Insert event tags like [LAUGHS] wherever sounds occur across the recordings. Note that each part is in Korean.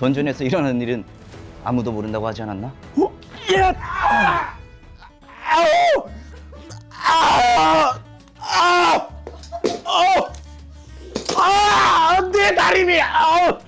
던전에서 일어나는 일은 아무도 모른다고 하지 않았나? 어? 야! 아! 아우! 아! 아! 아! 아! 내 다리미! 아우!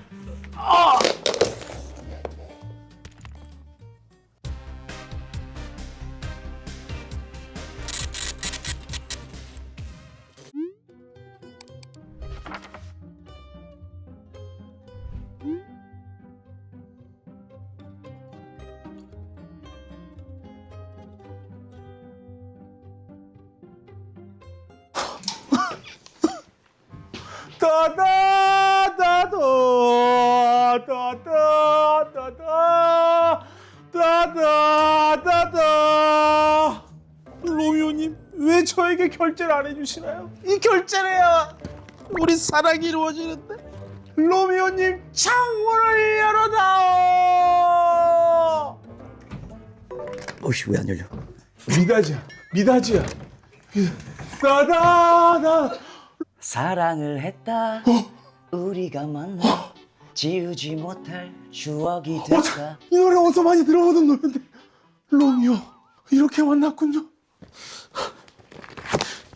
따다다다다다다다다다다 로미오님 왜 저에게 결제를 안 해주시나요? 이 결제를 해야 우리 사랑이 이루어지는데 로미오님 창문을 열어다오 어씨 왜 안 열려? 미다지야 미다지야 따다다 사랑을 했다. 어? 우리가 만나 지우지 못할 추억이 어, 됐다. 자, 이 노래 어디서 많이 들어보던 노래인데 로미오 이렇게 만났군요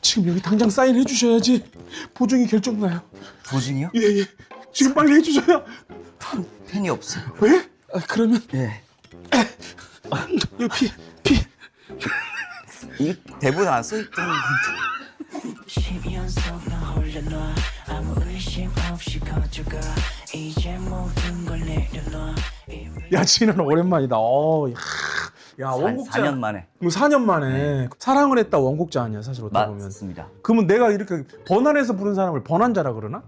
지금 여기 당장 사인해 주셔야지 보증이 결정나요 보증이요? 예예 지금 빨리 해주셔야 펜이 없어요. 왜? 아, 그러면 예. 여기 피 피. 이 대본 안 써있던 건데. 10연속 나 홀려놔 아무 의심 없이 커져가 이제 모든 걸 내려놔 야 진아는 오랜만이다 어, 야, 야 원곡자 4년 만에. 뭐 4년 만에 사랑을 했다 원곡자 아니야 사실 어떻게 보면 맞습니다. 그러면 내가 이렇게 번안해서 부른 사람을 번안자라 그러나?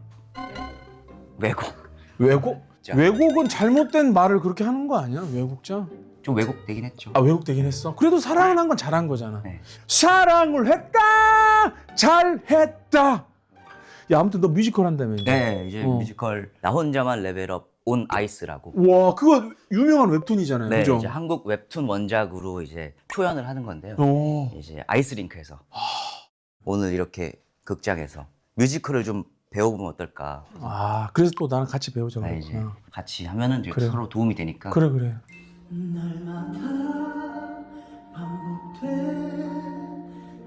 왜곡. 왜곡? 자. 왜곡은 잘못된 말을 그렇게 하는 거 아니야? 왜곡자? 좀 왜곡되긴 했죠. 아 왜곡되긴 했어. 그래도 사랑을 한 건 잘한 거잖아. 네. 사랑을 했다, 잘했다. 야 아무튼 너 뮤지컬 한다며. 이제. 네, 이제 어. 뮤지컬 나 혼자만 레벨업 온 아이스라고. 와 그거 유명한 웹툰이잖아요. 네, 그죠? 이제 한국 웹툰 원작으로 이제 표현을 하는 건데요. 어. 이제 아이스링크에서 오늘 이렇게 극장에서 뮤지컬을 좀 배워보면 어떨까. 아 그래서 또 나는 같이 배우자고. 아, 이제 그랬구나. 같이 하면은 이제 그래. 서로 도움이 되니까. 그래 그래. 날마다 반복돼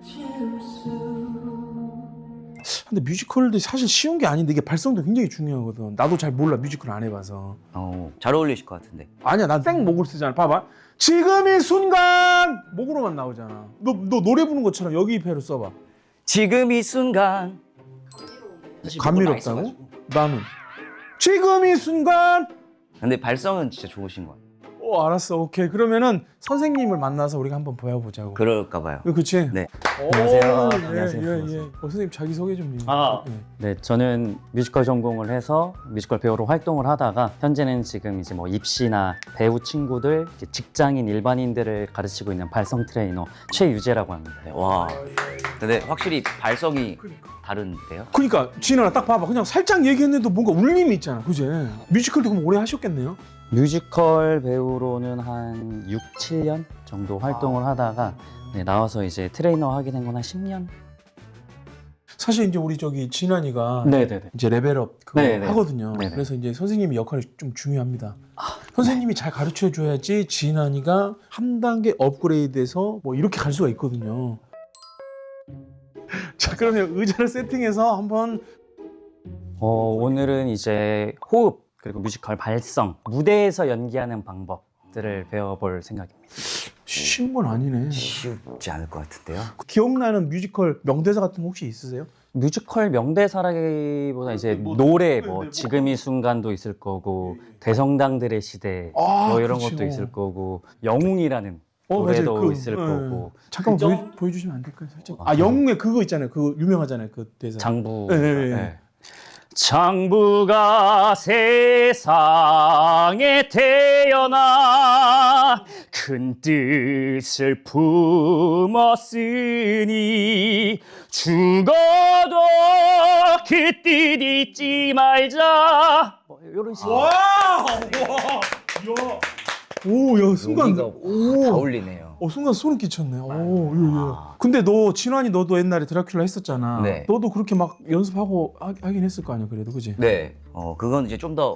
채울 수 근데 뮤지컬도 사실 쉬운 게 아닌데 이게 발성도 굉장히 중요하거든. 나도 잘 몰라 뮤지컬 안 해봐서. 어, 잘 어울리실 것 같은데. 아니야 난 생 목을 쓰잖아 봐봐 지금 이 순간 목으로만 나오잖아 너, 너 노래 부르는 것처럼 여기 배로 써봐 지금 이 순간. 사실 감미롭다고? 나는 지금 이 순간 근데 발성은 진짜 좋으신 것 같아요. 어 알았어 오케이 그러면은 선생님을 만나서 우리가 한번 보여보자고 그럴까 봐요. 그, 그치? 네. 오, 안녕하세요. 예, 안녕하세요. 예, 예. 어, 선생님 자기 소개 좀 해. 아. 예. 네, 저는 뮤지컬 전공을 해서 뮤지컬 배우로 활동을 하다가 현재는 지금 이제 뭐 입시나 배우 친구들, 이제 직장인 일반인들을 가르치고 있는 발성 트레이너 최유재라고 합니다. 네, 와. 근데 확실히 발성이 다른데요? 그러니까 진아 딱 봐봐 그냥 살짝 얘기했는데도 뭔가 울림이 있잖아 그지? 뮤지컬도 그럼 오래 하셨겠네요 뮤지컬 배우로는 한 6, 7년 정도 활동을 하다가 네, 나와서 이제 트레이너 하게 된 건 한 10년? 사실 이제 우리 저기 진환이가 네네네. 이제 레벨업 그거 네, 네. 하거든요. 네, 네. 그래서 이제 선생님의 역할이 좀 중요합니다. 선생님이 잘 가르쳐 줘야지 진한이가 한 단계 업그레이드해서 뭐 이렇게 갈 수가 있거든요. 자 그러면 의자를 세팅해서 한번 어, 오늘은 이제 호흡, 그리고 뮤지컬 발성, 무대에서 연기하는 방법들을 배워볼 생각입니다. 쉬운 건 아니네. 쉽지 않을 것 같은데요? 기억나는 뮤지컬 명대사 같은 거 혹시 있으세요? 뮤지컬 명대사라기보다 이제 뭐, 노래 네, 뭐 네, 뭐. 지금 이 순간도 있을 거고 대성당들의 시대 아, 뭐 이런 그렇죠. 것도 있을 거고 영웅이라는 어, 노래도 맞아요. 그, 있을 예. 거고 잠깐만 그죠? 보여, 보여주시면 안 될까요? 살짝. 아, 아 영웅의 그거 있잖아요. 그 유명하잖아요. 그 대사. 장부 네, 네, 네. 네. 장부가 세상에 태어나 큰 뜻을 품었으니 죽어도 그뜻 잊지 말자 뭐 이런 식으로 와! 와! 야! 오, 야, 순간. 여기가 오. 어울리네요. 어, 순간 소름 끼쳤네. 오, 예, 예. 아. 근데 너, 진환이 너도 옛날에 드라큘라 했었잖아. 네. 너도 그렇게 막 연습하고 하, 긴 했을 거 아니야, 그래도, 그지? 네. 어, 그건 이제 좀 더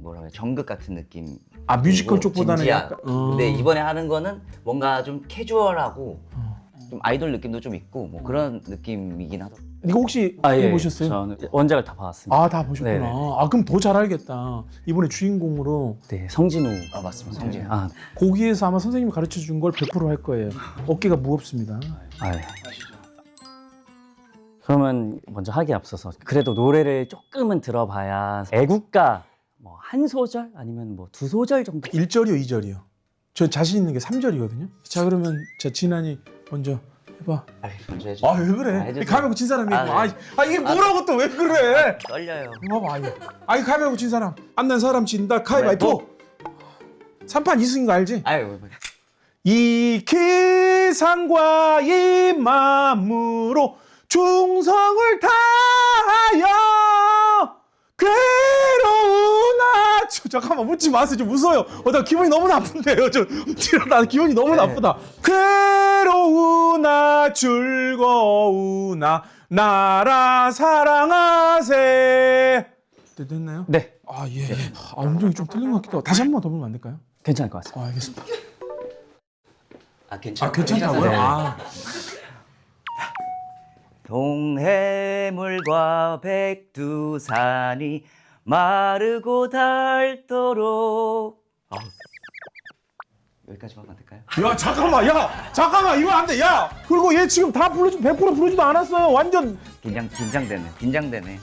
뭐라 해야 정극 같은 느낌. 아 뮤지컬 쪽보다는 진지한. 약간. 어. 근데 이번에 하는 거는 뭔가 좀 캐주얼하고 어. 좀 아이돌 느낌도 좀 있고 뭐 그런 느낌이긴 하더라고요. 이거 혹시 아, 예, 예. 보셨어요? 저는 원작을 다 봤습니다. 아 다 보셨구나. 네네. 아 그럼 더 잘 알겠다. 이번에 주인공으로 네, 성진우. 아 맞습니다. 성진. 아, 거기에서 아마 선생님이 가르쳐 준 걸 100%할 거예요. 어깨가 무겁습니다. 아, 예. 그러면 먼저 하기 앞서서 그래도 노래를 조금은 들어봐야 애국가 뭐 한 소절 아니면 뭐 두 소절 정도 1절이요, 2절이요. 저 자신 있는 게 3절이거든요. 자 그러면 자 진한이 먼저 해봐. 아, 먼저 해줘. 아왜 아, 그래? 해주세요. 가위바위보 친 사람이 아, 아, 아, 네. 아 이게 뭐라고 또 왜 그래? 떨려요. 이거 봐봐 이거. 아이 가위바위보 친 사람 안 난 사람 진다 가위바위보. 3판 2승인 거 알지? 아유 이 기상과 이 마음으로 충성을 다하여 괴 아주 잠깐만 묻지 마세요 좀 웃어요 어, 나 기분이 너무 나쁜데요 저, 나 기분이 너무 나쁘다 괴로우나 즐거우나 나라 사랑하세 네, 됐나요? 네 아 예 예. 아 음정이 좀 틀린 것 같기도 하고 다시 한 번 더 보면 안 될까요? 괜찮을 것 같습니다 아 알겠습니다 아 괜찮. 아 괜찮다고요? 네. 아 동해물과 백두산이 마르고 닳도록. 아 여기까지만 하면 안 될까요? 야 잠깐만 야 잠깐만 이거 안돼 야 그리고 얘 지금 다 불러주 100% 부르지도 않았어요 완전 긴장 긴장되네. 긴장되네.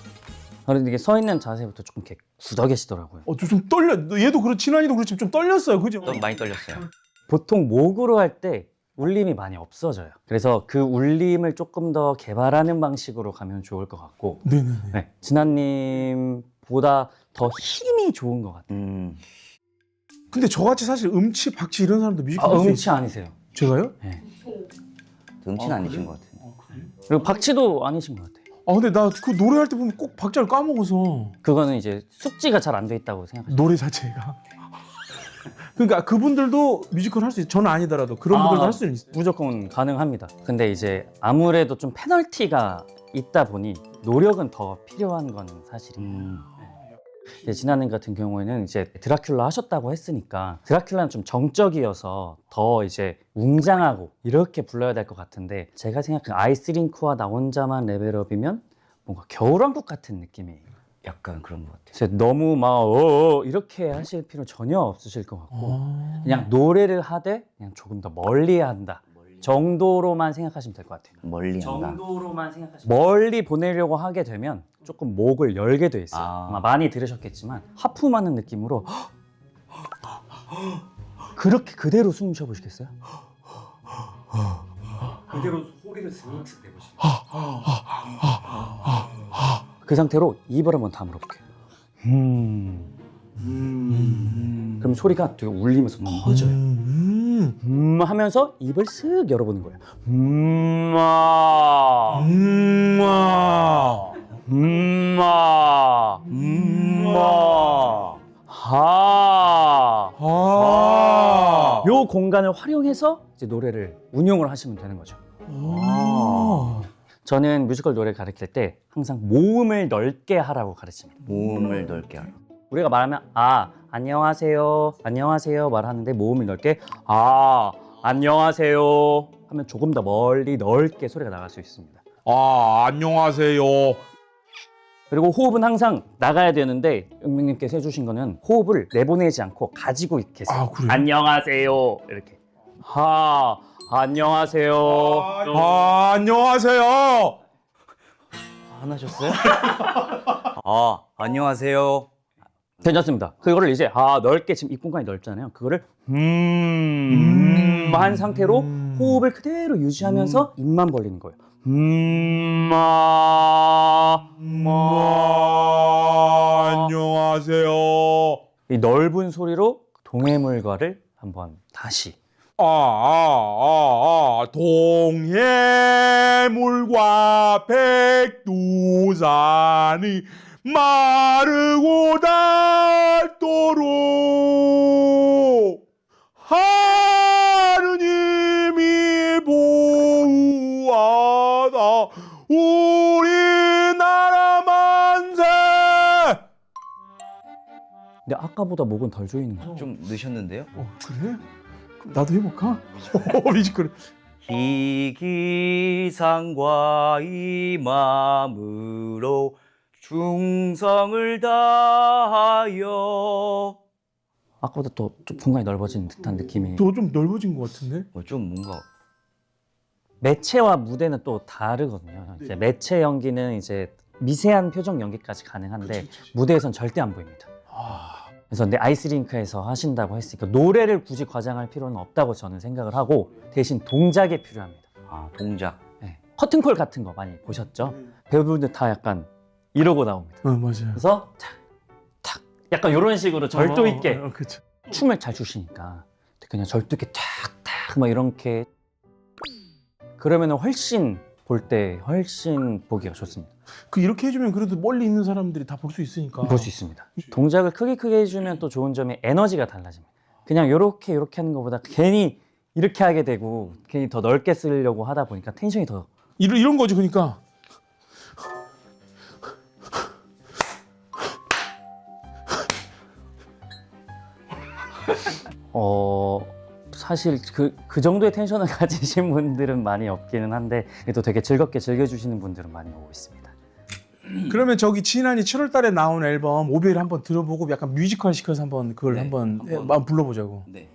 그런데 이게 서 있는 자세부터 조금 이렇게 굳어 계시더라고요 어좀 좀 떨려 얘도 그렇 진환이도 그렇지만 좀 떨렸어요 그죠? 좀 많이 떨렸어요. 보통 목으로 할 때 울림이 많이 없어져요 그래서 그 울림을 조금 더 개발하는 방식으로 가면 좋을 것 같고 네네네 네, 진아님 보다 더 힘이 좋은 것 같아요 음. 근데 저같이 사실 음치 박치 이런 사람도 뮤지컬 아, 할수 음치 아니세요 있... 제가요? 네. 음치는 아, 아니신 것 같아요. 그리고 박치도 아니신 것 같아요 아 근데 나 그 노래할 때 보면 꼭 박자를 까먹어서 그거는 이제 숙지가 잘 안 돼 있다고 생각하시죠 노래 자체가 [LAUGHS] 그러니까 그분들도 뮤지컬 할 수 있어요 저는 아니더라도 그런 아. 분들도 할 수는 있어요 무조건 가능합니다. 근데 이제 아무래도 좀 페널티가 있다 보니 노력은 더 필요한 거는 사실이에요. 음. 이제 진아님 같은 경우에는 이제 드라큘라 하셨다고 했으니까 드라큘라는 좀 정적이어서 더 이제 웅장하고 이렇게 불러야 될 것 같은데 제가 생각한 아이스링크와 나 혼자만 레벨업이면 뭔가 겨울왕국 같은 느낌이에요. 약간 그런 것 같아요. 그래서 너무 막 어, 이렇게 하실 필요 전혀 없으실 것 같고 아. 그냥 노래를 하되 그냥 조금 더 멀리 한다 정도로만 생각하시면 될 것 같아요. 멀리 한다. 정도로만 생각하시면 멀리 보내려고 하게 되면 조금 목을 열게 돼 있어요. 아. 아. 마 많이 들으셨겠지만 하품하는 느낌으로 그렇게 그대로 숨 쉬어보시겠어요? 그대로 소리를 슥슥 내보시죠. 그 상태로 입을 한번 다물어 볼게요. 음. 그럼 소리가 되게 울리면서 커져요. 음. 음 하면서 입을 쓱 열어보는 거예요. 음아 음아 음아 음아 하. 아. 요 공간을 활용해서 이제 노래를 운용을 하시면 되는 거죠. 아. 저는 뮤지컬 노래 가르칠 때 항상 모음을 넓게 하라고 가르칩니다. 모음을 넓게 하라. 우리가 말하면 아 안녕하세요 안녕하세요 말하는데 모음을 넓게 아 안녕하세요 하면 조금 더 멀리 넓게 소리가 나갈 수 있습니다. 아, 안녕하세요. 그리고 호흡은 항상 나가야 되는데 은명님께서 해주신 거는 호흡을 내보내지 않고 가지고 계세요. 아, 그래요? 안녕하세요 이렇게 하 안녕하세요. 아, 안녕하세요. 화나셨어요? [LAUGHS] 아 안녕하세요. 괜찮습니다. 그거를 이제 아 넓게 지금 입 공간이 넓잖아요. 그거를 음한 상태로 음. 호흡을 그대로 유지하면서 입만 벌리는 거예요. 음마 아, 안녕하세요. 이 넓은 소리로 동해물과를 한번 다시 아, 아, 아, 아, 동해물과 백두산이 마르고 닳도록 하느님이 보호하다 우리나라 만세 근데 아까 아까보다 목은 덜 조이는 거야. 좀 넣으셨는데요? 어 그래? 그럼 나도 해볼까? [LAUGHS] 어, 뮤지컬. 희기상과 이 마음으로 충성을 다하여 아까보다 또좀 공간이 넓어진 듯한 느낌이. 너좀 넓어진 것 같은데? 어, 좀 뭔가 매체와 무대는 또 다르거든요. 이제 매체 연기는 이제 미세한 표정 연기까지 가능한데 그치, 그치. 무대에선 절대 안 보입니다. 아, 그래서 근데 아이스링크에서 하신다고 했으니까 노래를 굳이 과장할 필요는 없다고 저는 생각을 하고 대신 동작이 필요합니다. 아 동작 네. 커튼콜 같은 거 많이 보셨죠? 배우분들 다 약간 이러고 나옵니다. 어 맞아요. 그래서 탁, 탁 약간 이런 식으로 절도 있게 어, 어, 그쵸. 춤을 잘 추시니까 그냥 절도 있게 탁탁 막 이렇게 그러면 훨씬 볼 때 훨씬 보기가 좋습니다. 그 이렇게 해주면 그래도 멀리 있는 사람들이 다 볼 수 있으니까. 볼 수 있습니다. 동작을 크게 크게 해주면 또 좋은 점이 에너지가 달라집니다. 그냥 이렇게 이렇게 하는 것보다 괜히 이렇게 하게 되고 괜히 더 넓게 쓰려고 하다 보니까 텐션이 더 이런 이런 거지 그러니까. 어, 사실 그, 그 정도의 텐션을 [LAUGHS] 가지신 분들은 많이 없기는 한데 그래도 되게 즐겁게 즐겨주시는 분들은 많이 오고 있습니다. [CLEARS THROAT] 그러면 저기 지난이 7월 달에 나온 앨범 오베를 한번 들어보고 약간 뮤지컬 시켜서 한번 그걸 네, 한번, 해- 한번. 한번 불러보자고. 네.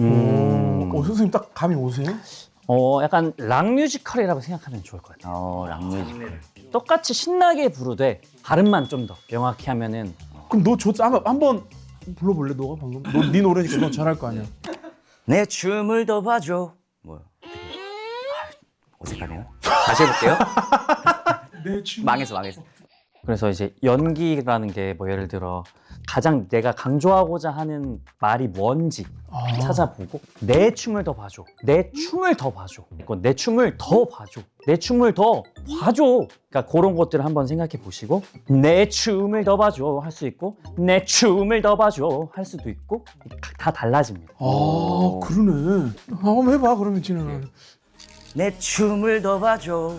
음, 어, 선생님 딱 감이 오세요? 어, 약간 락 뮤지컬이라고 생각하면 좋을 것 같아요. 어 락뮤지컬 똑같이 신나게 부르되 발음만 좀 더 명확히 하면은 그럼 너 저 한번 한번 불러볼래? 너가 방금 너, 네 노래니까 너 잘할 거 아니야. 내 춤을 더 봐줘 뭐야 아, 어색하네요 다시 해볼게요 [LAUGHS] 내 춤. 망했어 망했어 그래서 이제 연기라는 게 뭐 예를 들어 가장 내가 강조하고자 하는 말이 뭔지 아. 찾아보고 내 춤을 더 봐줘 내 춤을 더 봐줘 그리고 내 춤을 더 봐줘 내 춤을 더 봐줘 그러니까 그런 것들을 한번 생각해 보시고 내 춤을 더 봐줘 할 수 있고 내 춤을 더 봐줘 할 수도 있고 다 달라집니다 아 그러네. 아, 한번 해봐 그러면 진행을. 내 춤을 더 봐줘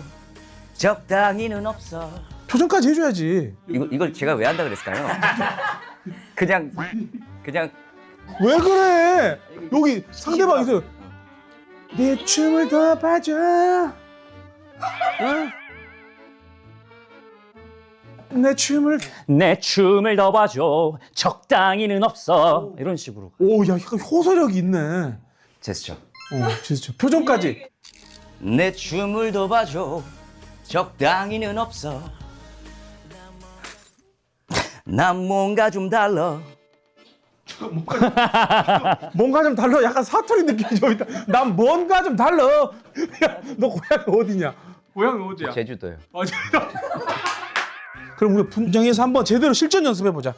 적당히는 없어 표정까지 해줘야지. 이거, 이걸 제가 왜 한다 그랬을까요? 그냥 그냥 왜 그래? 여기 상대방 있어. 내 춤을 더 봐줘. 어? 내 춤을 내 춤을 더 봐줘 적당히는 없어 이런 식으로 오, 야, 약간 호소력이 있네. 어, 제스처 진짜 표정까지. 내 춤을 더 봐줘 적당히는 없어 난 뭔가 좀 달라 뭔가 좀 달라. 약간 사투리 느낌이 좀 있다. 난 뭔가 좀 달라. 야, 너 고향이 어디냐? 고향이 어디야? 제주도요 아, 진짜. 그럼 우리 분장해서 한번 제대로 실전 연습해 보자.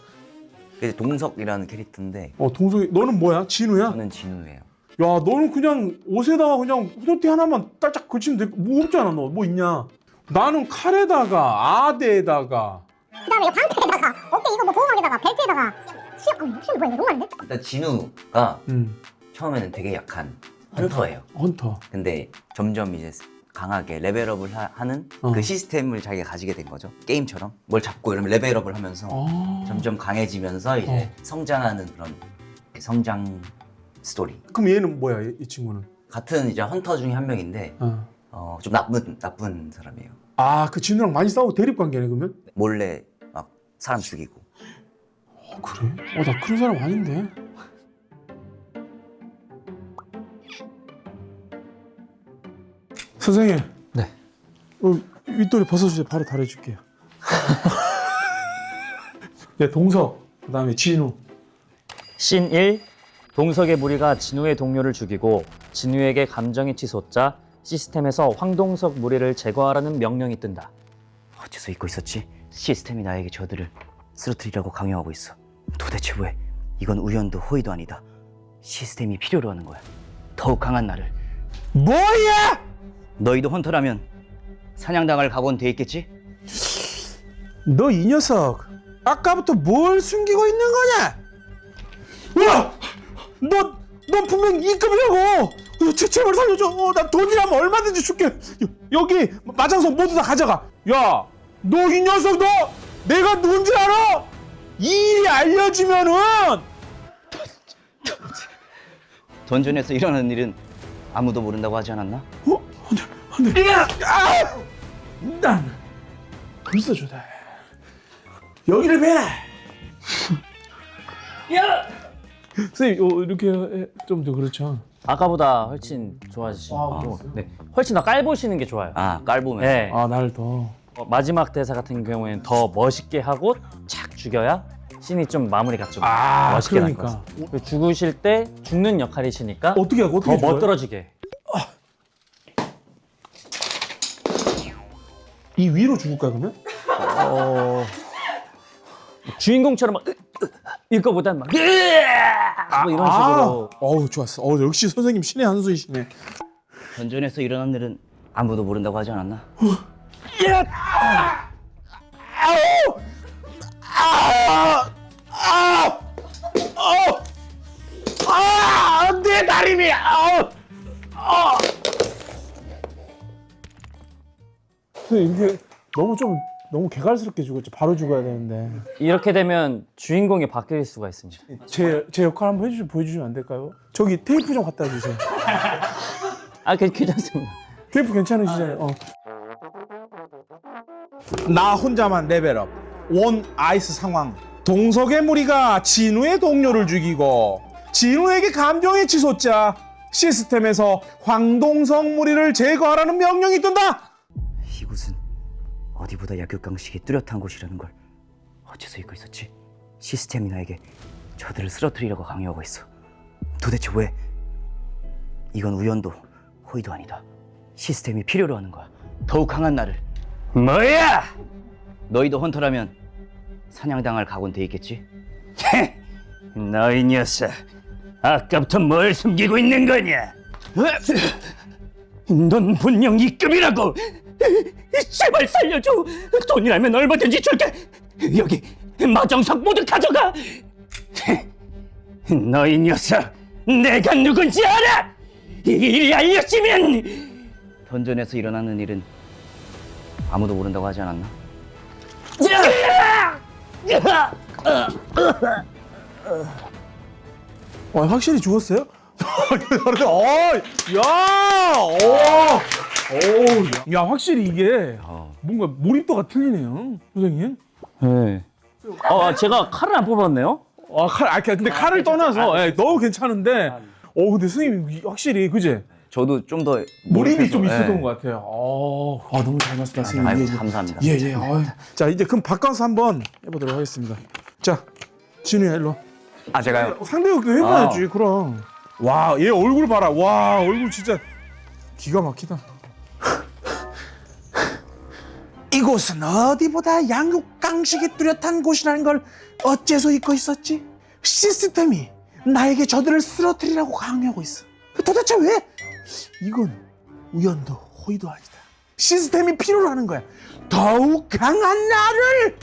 이제 동석이라는 캐릭터인데 어, 동석이 너는 뭐야? 진우야? 저는 진우예요 야, 너는 그냥 옷에다가 그냥 후드티 하나만 딸짝 걸치면 돼. 뭐 없잖아, 너. 뭐 있냐? 나는 칼에다가 아대에다가 그 다음에 이거 방패에다가 어깨 이거 뭐 보호막에다가 벨트에다가 수영 아니 옵션이 뭐야 이거 너무 많은데? 일단 진우가 음, 처음에는 되게 약한 헌터예요 헌터. 근데 점점 이제 강하게 레벨업을 하, 는 어. 그 시스템을 자기가 가지게 된 거죠 게임처럼 뭘 잡고 이러면 레벨업을 하면서 아. 점점 강해지면서 이제 성장하는 그런 성장 스토리 그럼 얘는 뭐야, 이, 이 친구는? 같은 이제 헌터 중에 한 명인데 어. 어, 좀 나쁜 나쁜 사람이에요 아, 그 진우랑 많이 싸우고 대립 관계네, 그러면? 몰래 막 사람 죽이고 어, 그래? 어, 나 그런 사람 아닌데. 선생님. 네. 어, 윗도리 벗어주세요. 바로 달아줄게요. [LAUGHS] 네, 동석. 그다음에 진우. 씬 1. 동석의 무리가 진우의 동료를 죽이고 진우에게 감정이 치솟자 시스템에서 황동석 무리를 제거하라는 명령이 뜬다. 어째서 잊고 있었지? 시스템이 나에게 저들을 쓰러뜨리라고 강요하고 있어. 도대체 왜? 이건 우연도 호의도 아니다. 시스템이 필요로 하는 거야. 더욱 강한 나를. 뭐야? 너희도 헌터라면 사냥당할 각오는 돼 있겠지? 너 이 녀석. 아까부터 뭘 숨기고 있는 거냐? 와! 너, 넌 분명 이급이라고. 어, 제, 제발 살려줘. 어, 나 돈이라면 얼마든지 줄게. 여, 여기 마장석 모두 다 가져가. 야, 너 이 녀석 너 내가 누군지 알아? 이 일이 알려지면은 던전에서 일어나는 일은 아무도 모른다고 하지 않았나? 어? 안돼 안돼. 아! 난 벌써 좋다. 여기를 베라. 야! 선생님 어, 이렇게 좀더 그렇죠. 아까보다 훨씬 좋아지시고 아, 그랬어요? 네, 훨씬 더 깔보시는 게 좋아요. 아 깔보면 네. 아 나를 더. 어, 마지막 대사 같은 경우에는 더 멋있게 하고 착 죽여야 씬이 좀 마무리가 좀 아 멋있게 날 그러니까 것 같아요. 그리고 죽으실 때 죽는 역할이시니까 어떻게 하고 어떻게 더 죽어요? 멋들어지게 이 위로 죽을까 그러면? 어... 주인공처럼 막 으, 으, 이거보단 막 으아! 뭐 이런 식으로 아, 어우 좋았어. 어 역시 선생님 신의 한 수이시네. 던전에서 일어난 일은 아무도 모른다고 하지 않았나? 아내 다리미. 아우. 아. 이게 너무 좀 너무 개갈스럽게 죽었지. 바로 죽어야 되는데. 이렇게 되면 주인공이 바뀔 수가 있습니다. 제, 제 역할 한번 해주시 보여주시면 안 될까요? 저기 테이프 좀 갖다 주세요. 아, 괜- 괜찮습니다. 테이프 괜찮으시잖아요. 어. 나 혼자만 레벨업. 원 아이스 상황. 동석의 무리가 진우의 동료를 죽이고 진우에게 감정이 치솟자 시스템에서 황동석 무리를 제거하라는 명령이 뜬다. 이곳은 어디보다 약육강식이 뚜렷한 곳이라는 걸 어째서 잊고 있었지? 시스템이 나에게 저들을 쓰러뜨리려고 강요하고 있어. 도대체 왜? 이건 우연도 호의도 아니다. 시스템이 필요로 하는 거야. 더욱 강한 나를. 뭐야? 너희도 헌터라면 사냥당할 각오는 돼 있겠지? 너희 녀석, 아까부터 뭘 숨기고 있는 거냐? 넌 분명 이급이라고. 제발 살려줘. 돈이라면 얼마든지 줄게. 여기 마정석 모두 가져가. 너희 녀석, 내가 누군지 알아? 이 일이 알려지면 던전에서 일어나는 일은 아무도 모른다고 하지 않았나? 와 확실히 죽었어요? [LAUGHS] 어, 야, 오, 오, 야 확실히 이게 어. 뭔가 몰입도가 틀리네요, 선생님. 네. 어, 제가 칼을 안 뽑았네요. 아, 칼, 아, 근데 칼을 떠나서 예, 너무 괜찮은데, 어, 근데 선생님 확실히 그제 저도 좀 더 몰입이 좀 있었던 예. 것 같아요. 어, 아, 너무 잘 봤습니다, 선생님. 아이고, 예, 예. 감사합니다. 예, 예. 어이. 자, 이제 그럼 바꿔서 한번 해보도록 하겠습니다. 자, 진우야, 일로. 와. 아 제가요? 상대극도 해봐야지, 그럼. 와, 얘 얼굴 봐라. 와, 얼굴 진짜 기가 막히다. [LAUGHS] 이곳은 어디보다 양육 강식이 뚜렷한 곳이라는 걸 어째서 잊고 있었지? 시스템이 나에게 저들을 쓰러뜨리라고 강요하고 있어. 도대체 왜? 이건 우연도 호의도 아니다. 시스템이 필요로 하는 거야. 더욱 강한 나를!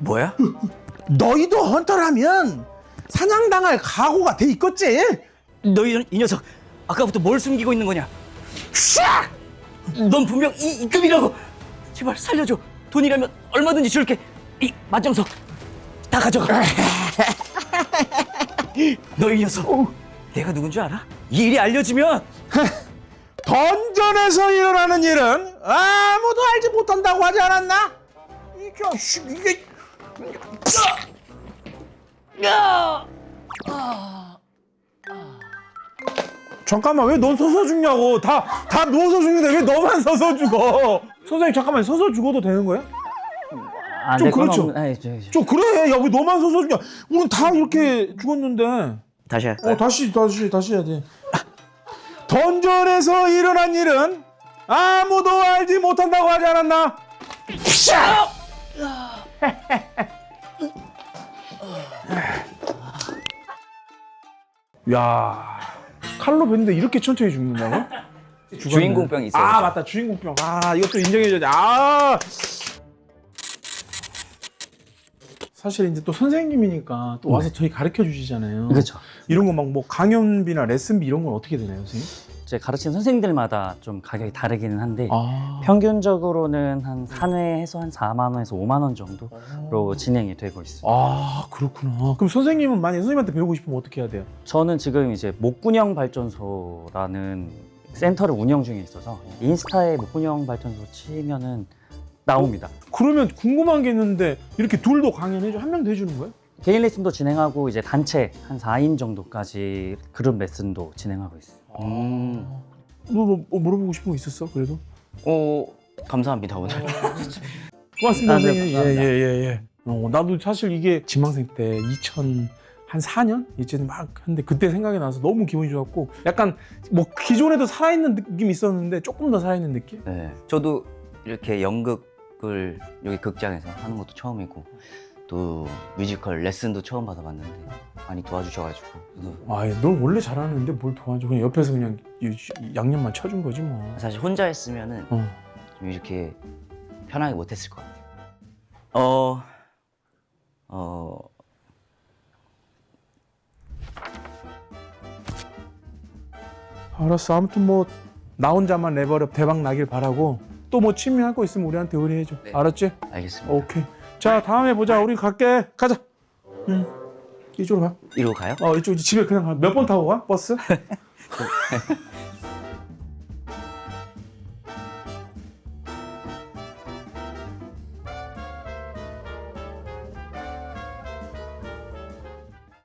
뭐야? 너희도 헌터라면 사냥당할 각오가 돼 있겠지? 너희 이 녀석 아까부터 뭘 숨기고 있는 거냐? 샤! 넌 분명 이 이급이라고. 제발 살려줘. 돈이라면 얼마든지 줄게. 이 만정석 다 가져가. [LAUGHS] 너희 이 녀석 내가 누군지 알아? 이 일이 알려지면 던전에서 일어나는 일은 아무도 알지 못한다고 하지 않았나? 이 자식 이게 잠깐만 왜 넌 서서 죽냐고 다 다 누워서 죽는데 왜 너만 서서 죽어 선생님 잠깐만 서서 죽어도 되는 거야? 아, 좀 네, 그렇죠. 없- 아니, 저, 저. 좀 그래 야왜 너만 서서 죽냐 우린 다 이렇게 죽었는데 다시 할까요? 어 다시 다시 다시 해야 돼. 던전에서 일어난 일은 아무도 알지 못한다고 하지 않았나? [LAUGHS] 야 칼로 뱉는데 이렇게 천천히 죽는다고? 주인공병이 있어요. 아 맞다 주인공병. 아 이것도 인정해줘야 돼. 아 사실 이제 또 선생님이니까 또 와서 저희 가르쳐 주시잖아요. 그렇죠. 이런 거 막 뭐 강연비나 레슨비 이런 건 어떻게 되나요, 선생님? 제 가르치는 선생님들마다 좀 가격이 다르기는 한데 아. 평균적으로는 한 3회에서 한 4만 원에서 5만 원 정도로 진행이 되고 있습니다. 아, 그렇구나. 그럼 선생님은 만약에 선생님한테 배우고 싶으면 어떻게 해야 돼요? 저는 지금 이제 목군형 발전소라는 센터를 운영 중에 있어서 인스타에 목군형 발전소 치면은 나옵니다. 그러면 궁금한 게 있는데 이렇게 둘도 강연해줘 한 명도 해주는 거예요? 개인 레슨도 진행하고 이제 단체 한 4인 정도까지 그룹 레슨도 진행하고 있어요. 음. 뭐, 뭐, 뭐 물어보고 싶은 거 있었어? 그래도? 오 감사합니다 오늘. 고맙습니다, 아, 네, 선생님. 감사합니다. 예예예 예. 어, 나도 사실 이게 지망생 때 2000. 한 4년 이제는 막 했는데 그때 생각이 나서 너무 기분이 좋았고 약간 뭐 기존에도 살아있는 느낌이 있었는데 조금 더 살아있는 느낌? 네, 저도 이렇게 연극 을 여기 극장에서 하는 것도 처음이고 또 뮤지컬 레슨도 처음 받아봤는데 많이 도와주셔가지고. 아이 넌 원래 잘하는데 뭘 도와줘? 그냥 옆에서 그냥 양념만 쳐준 거지 뭐. 사실 혼자 했으면은 어. 좀 이렇게 편하게 못했을 것 같아요. 어, 어, 알았어. 아무튼 뭐 나 혼자만 레벨업 대박 나길 바라고 또뭐거 있으면 우리한테 의뢰해줘 네. 알았지? 알겠습니다. 오케이 자 다음에 보자 우리 갈게 가자 응 이쪽으로 가 이리로 가요? 어 이쪽 집에 그냥 가 몇 번 타고 가 버스? [LAUGHS]